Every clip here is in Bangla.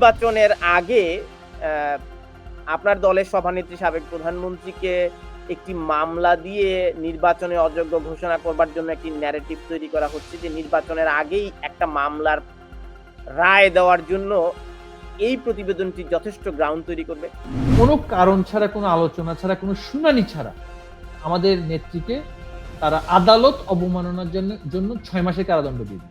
নির্বাচনের আগে আপনার দলের সভানেত্রী, সাবেক প্রধানমন্ত্রীকে একটি মামলা দিয়ে নির্বাচনে অযোগ্য ঘোষণা করবার জন্য একটি ন্যারেটিভ তৈরি করা হচ্ছে যে নির্বাচনের আগেই একটা মামলার রায় দেওয়ার জন্য এই প্রতিবেদনটি যথেষ্ট গ্রাউন্ড তৈরি করবে কোনো কারণ ছাড়া, কোনো আলোচনা ছাড়া, কোনো শুনানি ছাড়া আমাদের নেত্রীকে তারা আদালত অবমাননার জন্য জন্য ছয় মাসের কারাদণ্ড দিয়ে।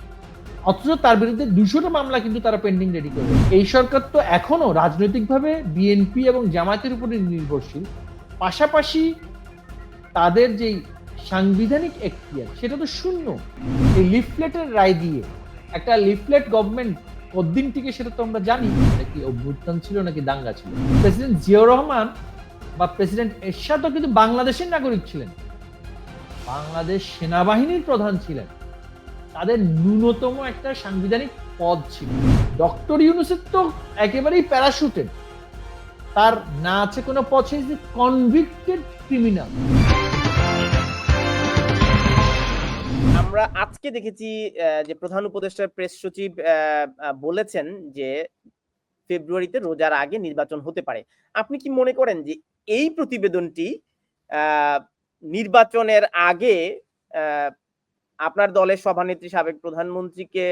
অথচ তার বিরুদ্ধে দুশোটা মামলা কিন্তু তারা পেন্ডিং রেডি করবে। এই সরকার তো এখনও রাজনৈতিকভাবে বিএনপি এবং জামায়াতের উপরে নির্ভরশীল। পাশাপাশি তাদের যেই সাংবিধানিক এখতিয়ার, সেটা তো শূন্য। এই লিফলেটের রায় দিয়ে একটা লিফলেট গভর্নমেন্ট কদিন টিকে সেটা তো আমরা জানি। নাকি অভ্যুত্থান ছিল নাকি দাঙ্গা ছিল? প্রেসিডেন্ট জিয়াউর রহমান বা প্রেসিডেন্ট এরশাদও কিন্তু বাংলাদেশের নাগরিক ছিলেন। বাংলাদেশ সেনাবাহিনীর প্রধান ছিলেন। তাদের ন্যূনতম একটা সাংবিধানিক পদ ছিল। ডক্টর ইউনুসের তো একেবারেই প্যারাশুটেড। তার না আছে কোনো পদ, সে কনভিক্টেড ক্রিমিনাল আমরা আজকে দেখেছি যে প্রধান উপদেষ্টার প্রেস সচিব বলেছেন যে ফেব্রুয়ারিতে রোজার আগে নির্বাচন হতে পারে। আপনি কি মনে করেন যে এই প্রতিবেদনটি নির্বাচনের আগে আপনার দলের সভানেত্রী, সাবেক প্রধানমন্ত্রীকে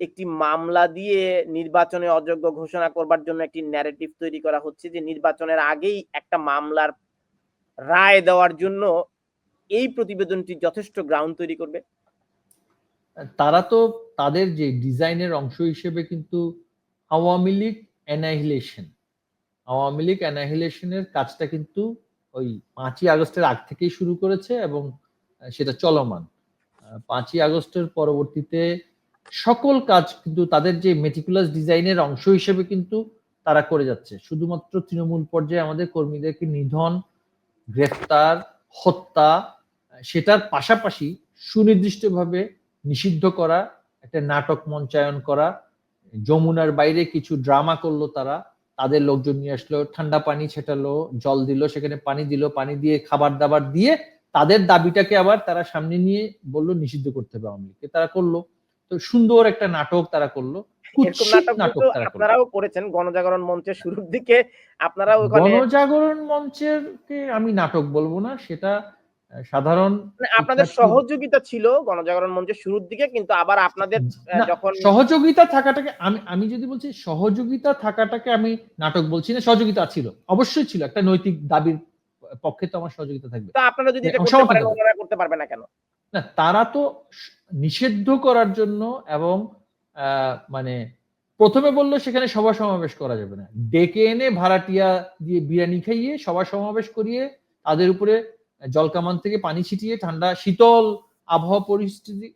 একটি মামলা দিয়ে নির্বাচনে অযোগ্য ঘোষণা করবার জন্য একটি ন্যারেটিভ তৈরি করা হচ্ছে যে নির্বাচনের আগেই একটা মামলার রায় দেওয়ার জন্য এই প্রতিবেদনটি যথেষ্ট গ্রাউন্ড তৈরি করবে। তারা তো তাদের যে ডিজাইনের অংশ হিসেবে কিন্তু আওয়ামী লীগ অ্যানাহিলেশন আওয়ামী লীগ অ্যানাহিলেশনের কাজটা কিন্তু ওই পাঁচই আগস্টের আগ থেকেই শুরু করেছে এবং সেটা চলমান। পাঁচই আগস্টের পরবর্তীতে সকল কাজ কিন্তু তাদের যে মেটিকুলাস ডিজাইনের অংশ হিসেবে কিন্তু তারা করে যাচ্ছে। শুধুমাত্র তৃণমূল পর্যায়ে আমাদের কর্মীদেরকে নিধন, গ্রেফতার, হত্যা, সেটার পাশাপাশি সুনির্দিষ্টভাবে নিষিদ্ধ করা, একটা নাটক মঞ্চায়ন করা, যমুনার বাইরে কিছু ড্রামা করল তারা, তাদের লোকজন নিয়ে আসলো, ঠান্ডা পানি ছেটালো, জল দিল, সেখানে পানি দিল, পানি দিয়ে খাবার দাবার দিয়ে তাদের দাবিটাকে আবার তারা সামনে নিয়ে বলল নিষিদ্ধ করতে হবে আওয়ামী লীগকে। তারা করল। তো সুন্দর একটা নাটক তারা করল। আপনারাও করেছেন গণজাগরণ মঞ্চের শুরুর দিকে। আপনারা গণজাগরণ মঞ্চের কে আমি নাটক বলব না সেটা সাধারণ মানে আপনাদের সহযোগিতা ছিল গণজাগরণ মঞ্চের শুরুর দিকে কিন্তু আবার আপনাদের যখন সহযোগিতা থাকাটাকে আমি আমি যদি বলছি সহযোগিতা থাকাটাকে আমি নাটক বলছি না সহযোগিতা ছিল। অবশ্যই ছিল একটা নৈতিক দাবির পক্ষে তো আমার সহযোগিতা থাকবে। তা আপনারা যদি এটা করতে পারেন ওনারা করতে পারবে না কেন? না তারা তো নিষিদ্ধ করার জন্য এবং মানে প্রথমে বলল সেখানে সভা সমাবেশ করা যাবে না। ডেকে এনে ভাড়াটিয়া দিয়ে বিরিয়ানি খাইয়ে সভা সমাবেশ করিয়ে তাদের উপরে জলকামান থেকে পানি ছিটিয়ে ঠান্ডা শীতল আবহাওয়া পরিস্থিতি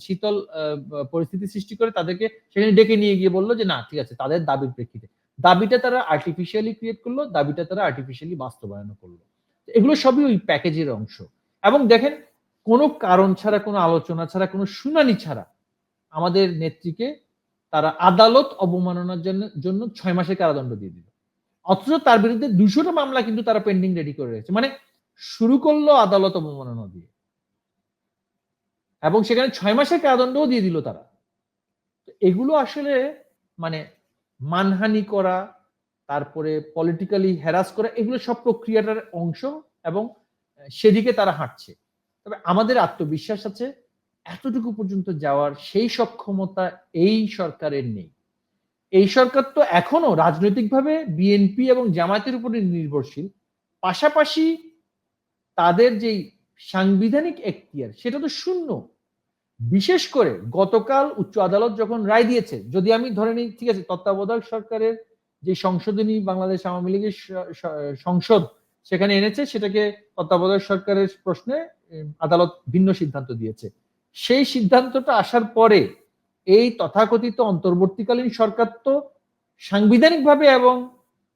শীতল আহ, পরিস্থিতি সৃষ্টি করে তাদেরকে সেখানে ডেকে নিয়ে গিয়ে বলল যে না ঠিক আছে তাদের দাবির প্রেক্ষিতে। দাবিটা তারা আর্টিফিশিয়ালি ক্রিয়েট করল দাবিটা তারা আর্টিফিশিয়ালি বাস্তবায়ন করল। এগুলো সবই ওই প্যাকেজের অংশ। এবং দেখেন, কোনো কারণ ছাড়া, কোনো আলোচনা ছাড়া, কোনো শুনানি ছাড়া আমাদের নেত্রীকে তারা আদালত অবমাননার জন্য জন্য ছয় মাসের কারাদণ্ড দিয়ে দিল। অথচ তার বিরুদ্ধে দুশোটা মামলা কিন্তু তারা পেন্ডিং রেডি করে রয়েছে মানে শুরু করল আদালত অবমাননা দিয়ে। এবং সেখানে ছয় মাসের কারাদণ্ডও দিয়ে দিল তারা। এগুলো আসলে মানে মানহানি করা তারপরে পলিটিক্যালি হ্যারাস করা, এগুলো সব প্রক্রিয়াটার অংশ এবং সেদিকে তারা হাঁটছে। তবে আমাদের আত্মবিশ্বাস আছে, এতটুকু পর্যন্ত যাওয়ার সেই সক্ষমতা এই সরকারের নেই। এই সরকার তো এখনও রাজনৈতিকভাবে বিএনপি এবং জামায়াতের উপরে নির্ভরশীল। পাশাপাশি তাদের যেই সাংবিধানিক এখতিয়ার, সেটা তো শূন্য। বিশেষ করে গতকাল উচ্চ আদালত যখন রায় দিয়েছে, যদি আমি ধরে নিই, ঠিক আছে, তত্ত্বাবধায়ক সরকারের যে সংশোধনী বাংলাদেশ আওয়ামী লীগের সংসদ সেখানে এনেছে, সেটাকে তত্ত্বাবধায়ক সরকারের প্রশ্নে আদালত ভিন্ন সিদ্ধান্ত দিয়েছে। সেই সিদ্ধান্তটা আসার পরে এই তথাকথিত অন্তর্বর্তীকালীন সরকার তো সাংবিধানিকভাবে এবং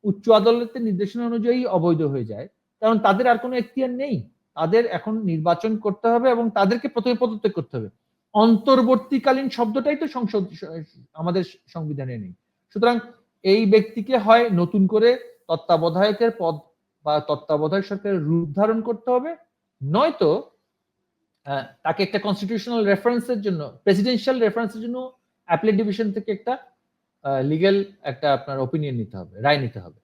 উচ্চ আদালতের নির্দেশনা অনুযায়ী অবৈধ হয়ে যায়। কারণ তাদের আর কোনো এখতিয়ার নেই। তাদের এখন নির্বাচন করতে হবে এবং তাদেরকে প্রথমে পদত্যাগ করতে হবে। অন্তর্বর্তীকালীন শব্দটাই তো সংসদ আমাদের সংবিধানে নেই। সুতরাং এই ব্যক্তিকে হয় নতুন করে তত্ত্বাবধায়কের পদ বা তত্ত্বাবধায়ক সরকারের রূপ ধারণ করতে হবে। নয়তো তাকে একটা কনস্টিটিউশনাল রেফারেন্সের জন্য প্রেসিডেন্সিয়াল রেফারেন্সের জন্য অ্যাপেলেট ডিভিশন থেকে একটা লিগ্যাল একটা আপনার ওপিনিয়ন নিতে হবে, রায় নিতে হবে।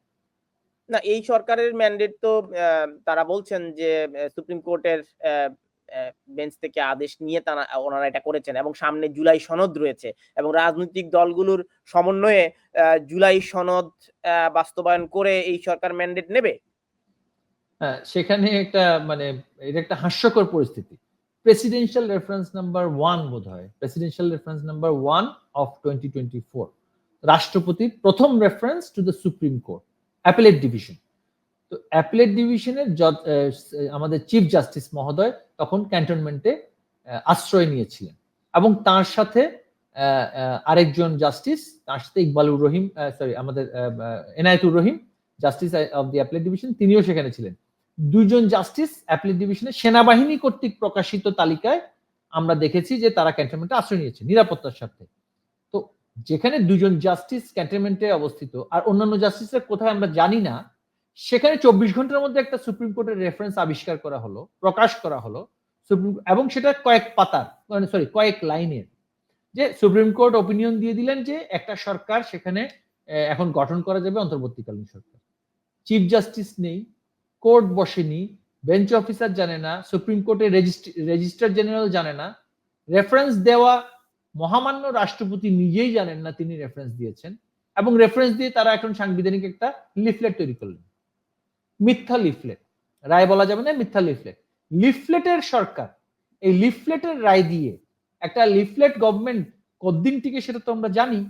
না, এই সরকারের ম্যান্ডেট তো তারা বলছেন যে সুপ্রিম কোর্টের বেঞ্চ থেকে আদেশ নিয়ে তারা, ওনারা এটা করেছেন এবং সামনে জুলাই সনদ রয়েছে এবং রাজনৈতিক দলগুলোর সমন্বয়ে জুলাই সনদ বাস্তবায়ন করে এই সরকার ম্যান্ডেট নেবে? হ্যাঁ সেখানে একটা মানে এটা একটা হাস্যকর পরিস্থিতি। প্রেসিডেন্সিয়াল রেফারেন্স নাম্বার ওয়ান বোধ হয়। Presidential reference number one of twenty twenty four রাষ্ট্রপতির প্রথম reference to the supreme court appellate division তো অ্যাপেলেট ডিভিশনের আমাদের চিফ জাস্টিস মহোদয় তখন ক্যান্টনমেন্টে আশ্রয় নিয়েছিলেন। এবং তার সাথে আরেকজন জাস্টিস, তার সাথে ইকবালুর রহিম সরি আমাদের Enayetur Rahim, justice of the appellate division তিনিও সেখানে ছিলেন। দুইজন জাস্টিস অ্যাপেলেট ডিভিশনের সেনাবাহিনী কর্তৃক প্রকাশিত তালিকায় আমরা দেখেছি যে তারা ক্যান্টনমেন্টে আশ্রয় নিয়েছে, নিরাপত্তার সাথে তো যেখানে দুজন জাস্টিস ক্যান্টনমেন্টে অবস্থিত, আর অন্যান্য জাস্টিসের কোথায় আমরা জানি না সেখানে চব্বিশ ঘণ্টার মধ্যে একটা সুপ্রিম কোর্টের রেফারেন্স আবিষ্কার করা হলো, প্রকাশ করা হলো। সুপ্রিম এবং সেটা কয়েক পাতার মানে সরি কয়েক লাইনের। যে সুপ্রিম কোর্ট ওপিনিয়ন দিয়ে দিলেন যে একটা সরকার সেখানে এখন গঠন করা যাবে অন্তর্বর্তীকালীন সরকার। চিফ জাস্টিস নেই কোর্ট বসেনি বেঞ্চ অফিসার জানে না সুপ্রিম কোর্টের রেজিস্ট্রার জেনারেল জানে না। রেফারেন্স দেওয়া মহামান্য রাষ্ট্রপতি নিজেই জানেন না তিনি রেফারেন্স দিয়েছেন। এবং রেফারেন্স দিয়ে তারা এখন সাংবিধানিক একটা লিফলেট তৈরি করলেন। মিথ্যা লিফলেট। রায় বলা যাবে না মিথ্যা লিফলেট। লিফলেটের সরকার এই লিফলেটের রায় দিয়ে একটা লিফলেট গভর্নমেন্ট কতদিন টিকে সেটা তো আমরা জানি।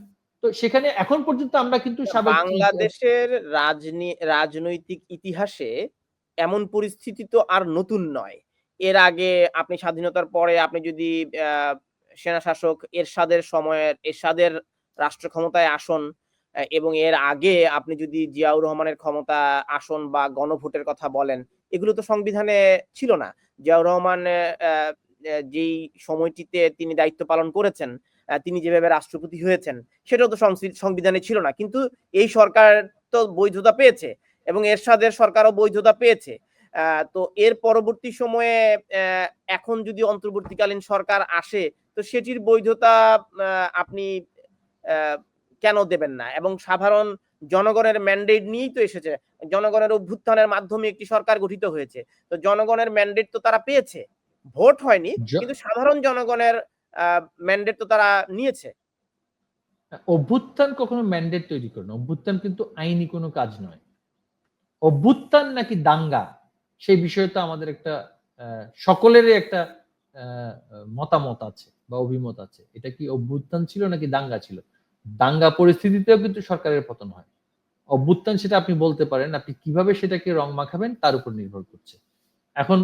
তো সেখানে এখন পর্যন্ত আমরা কিন্তু বাংলাদেশের রাজনী রাজনৈতিক ইতিহাসে এমন পরিস্থিতি তো আর নতুন নয়। এর আগে আপনি স্বাধীনতার পরে আপনি যদি আহ, সেনা শাসক এরশাদের সময়ের এরশাদের রাষ্ট্র ক্ষমতায় আসন এবং এর আগে আপনি যদি জিয়াউর রহমানের ক্ষমতা, আসন বা গণভোটের কথা বলেন, এগুলো তো সংবিধানে ছিল না। জিয়াউর রহমান যেই সময়টিতে তিনি দায়িত্ব পালন করেছেন তিনি যেভাবে রাষ্ট্রপতি হয়েছেন, সেটাও তো সংবিধানে ছিল না। কিন্তু এই সরকার তো বৈধতা পেয়েছে এবং এরশাদের সরকারও বৈধতা পেয়েছে। তো এর পরবর্তী সময়ে এখন যদি অন্তর্বর্তীকালীন সরকার আসে, তো সেটির বৈধতা আপনি কেন দেবেন না? এবং সাধারণ জনগণের ম্যান্ডেট নিয়েই তো এসেছে। জনগণের অভ্যুত্থানের মাধ্যমে একটি সরকার গঠিত হয়েছে। তো জনগণের ম্যান্ডেট তো তারা পেয়েছে। ভোট হয়নি কিন্তু সাধারণ জনগণের ম্যান্ডেট তো তারা নিয়েছে। অভ্যুত্থান কখনো ম্যান্ডেট তৈরি করে না। অভ্যুত্থান কিন্তু আইনি কোনো কাজ নয়। অভ্যুত্থান নাকি দাঙ্গা সেই বিষয়ে তো আমাদের একটা সকলেরই একটা আহ, মতামত আছে বা অভিমত আছে। এটা কি অভ্যুত্থান ছিল নাকি দাঙ্গা ছিল? দাঙ্গা পরিস্থিতিতেও কিন্তু সরকারের পতন হয়। অভ্যুত্থান সেটা আপনি বলতে পারেন, আপনি কীভাবে সেটাকে রং মাখাবেন তার উপর নির্ভর করছে। এখন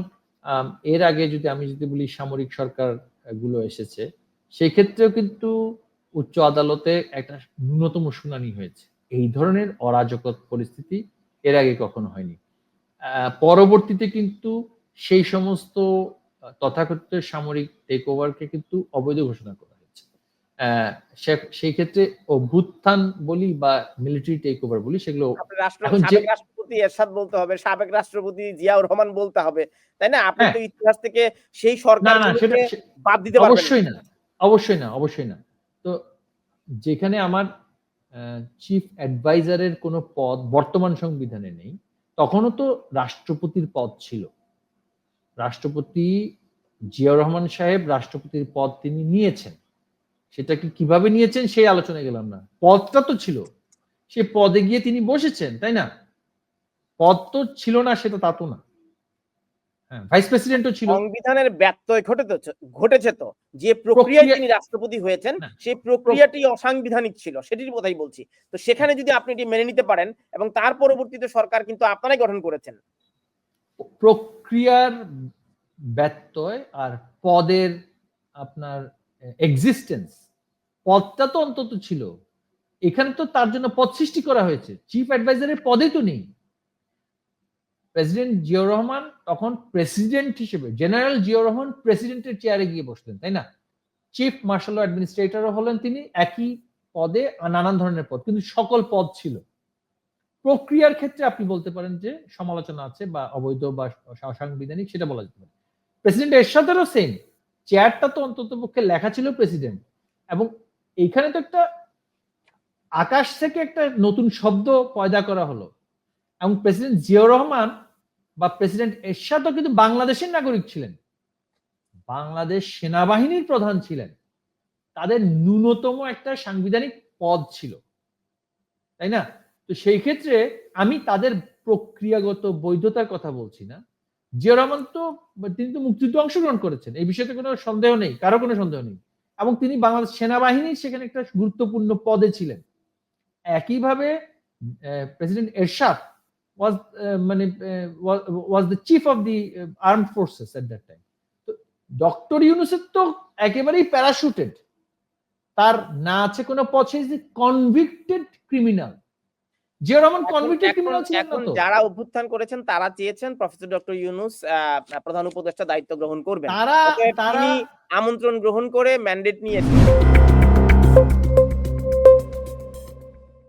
এর আগে যদি আমি যদি বলি সামরিক সরকারগুলো এসেছে সেই ক্ষেত্রেও কিন্তু উচ্চ আদালতে একটা ন্যূনতম শুনানি হয়েছে। এই ধরনের অরাজক পরিস্থিতি এর আগে কখনো হয়নি। পরবর্তীতে কিন্তু সেই সমস্ত তথাকথিত সামরিক টেক ওভারকে কিন্তু অবৈধ ঘোষণা করা সেই ক্ষেত্রে অভ্যুত্থান বলি বা মিলিটারি টেক ওভার বলি সেগুলো রাষ্ট্রপতি এরশাদ বলতে হবে সাবেক রাষ্ট্রপতি জিয়াউর রহমান বলতে হবে তাই না? আপনি হ্যাঁ। তো ইতিহাস থেকে সেই সরকার বাদ দিতে পারবেন অবশ্যই না অবশ্যই না অবশ্যই না। তো যেখানে আমার চিফ অ্যাডভাইজারের কোনো পদ বর্তমান সংবিধানে নেই তখনও তো রাষ্ট্রপতির পদ ছিল। রাষ্ট্রপতি জিয়াউর রহমান সাহেব রাষ্ট্রপতির পদ তিনি নিয়েছেন। সেটা কি কীভাবে নিয়েছেন সেই আলোচনায় গেলাম না। পদটা তো ছিল। সে পদে গিয়ে তিনি বসেছেন তাই না? পদ তো ছিল না সেটা তা তো না। হ্যাঁ ভাইস প্রেসিডেন্টও ছিল। সংবিধানের ব্যত্যয় ঘটেছে ঘটেছে তো। যে প্রক্রিয়ায় তিনি রাষ্ট্রপতি হয়েছেন সেই প্রক্রিয়াটি অসাংবিধানিক ছিল সেটির কথাই বলছি। তো সেখানে যদি আপনি এটি মেনে নিতে পারেন এবং তার পরবর্তীতে সরকার কিন্তু আপনারাই গঠন করেছেন। প্রক্রিয়ার ব্যত্যয় আর পদের আপনার এক্সিস্টেন্স পদটা তো অন্তত ছিল। এখানে তো তার জন্য পদ সৃষ্টি করা হয়েছে। চিফ অ্যাডভাইজারের পদে তো নেই। প্রেসিডেন্ট জিয়াউর রহমান তখন প্রেসিডেন্ট হিসেবে জেনারেল জিয়াউর রহমান প্রেসিডেন্টের চেয়ারে গিয়ে বসলেন তাই না? চিফ মার্শাল অ্যাডমিনিস্ট্রেটরও হলেন তিনি, একই পদে নানান ধরনের পদ, কিন্তু সকল পদ ছিল। প্রক্রিয়ার ক্ষেত্রে আপনি বলতে পারেন যে সমালোচনা আছে বা অবৈধ বা অসাংবিধানিক সেটা বলা যেতে পারে। প্রেসিডেন্ট এরশাদেরও সেম চেয়ারটা তো অন্তত পক্ষে লেখা ছিল প্রেসিডেন্ট এবং এইখানে তো একটা আকাশ থেকে একটা নতুন শব্দ পয়দা করা হলো। এবং প্রেসিডেন্ট জিয়াউর রহমান বা প্রেসিডেন্ট এরশাদও কিন্তু বাংলাদেশের নাগরিক ছিলেন। বাংলাদেশ সেনাবাহিনীর প্রধান ছিলেন। তাদের ন্যূনতম একটা সাংবিধানিক পদ ছিল। তাই না? তো সেই ক্ষেত্রে আমি তাদের প্রক্রিয়াগত বৈধতার কথা বলছি না। জিয়া রহমান তো, তিনি তো মুক্তিযুদ্ধে অংশগ্রহণ করেছেন। এই বিষয়ে কোনো সন্দেহ নেই, কারও কোনো সন্দেহ নেই। এবং তিনি বাংলাদেশ সেনাবাহিনীর সেখানে একটা গুরুত্বপূর্ণ পদে ছিলেন। একইভাবে প্রেসিডেন্ট এরশাদ ওয়াজ মানে was the chief of the arm forces at that time তো ডক্টর ইউনুসের তো একেবারেই প্যারাশুটেড তার না আছে কোনো পথে যে convicted criminal Zia Rahman convicted criminal ছিলেন না তো? যারা অভ্যুত্থান করেছেন তারা চেয়েছেন প্রফেসর ডক্টর ইউনুস আহ, প্রধান উপদেষ্টা দায়িত্ব গ্রহণ করবেন। তারা তারা আমন্ত্রণ গ্রহণ করে ম্যান্ডেট নিয়েছেন।